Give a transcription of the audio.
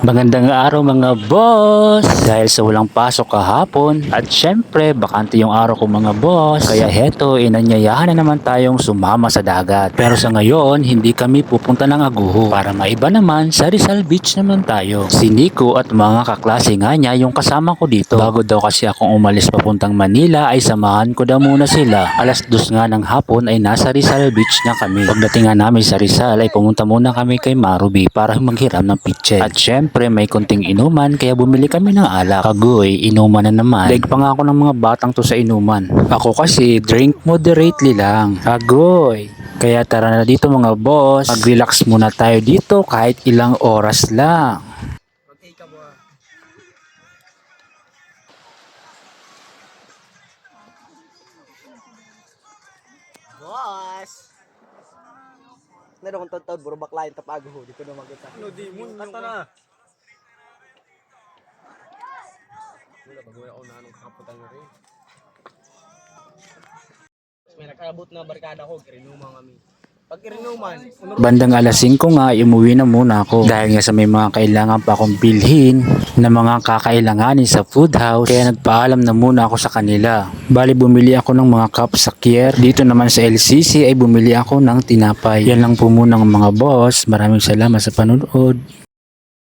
Magandang araw mga boss! Dahil sa walang pasok kahapon at syempre bakante yung araw ko mga boss kaya heto inanyayahan na naman tayong sumama sa dagat. Pero sa ngayon hindi kami pupunta ng Aguho para maiba naman sa Rizal Beach naman tayo. Si Nico at mga kaklase nga niya yung kasama ko dito. Bago daw kasi akong umalis papuntang Manila ay samahan ko daw muna sila. Alas dos nga ng hapon ay nasa Rizal Beach na kami. Pagdating nga namin sa Rizal ay pumunta muna kami kay Marubi para maghiram ng pitche. At syempre may konting inuman kaya bumili kami ng alak. Kagoy, inuman na naman. Leg pa nga ako ng mga batang to sa inuman. Ako kasi drink moderately lang. Kagoy. Kaya tara na dito mga boss. Mag-relax muna tayo dito kahit ilang oras lang. Okay Boss! Meron kong tontod, buro baklayin tapago ho. Di ko na makita. Ano di mo? Kanta na. Wala, bago ako na anong kakaputan na rin. May nakaabot na barkada ko, kirinuman kami. Bandang alas 5 nga, umuwi na muna ako. Dahil nga sa may mga kailangan pa akong bilhin na mga kakailanganin sa food house. Kaya nagpaalam na muna ako sa kanila. Bali bumili ako ng mga cups sa Kier. Dito naman sa LCC ay bumili ako ng tinapay. Yan lang po muna ng mga boss. Maraming salamat sa panonood.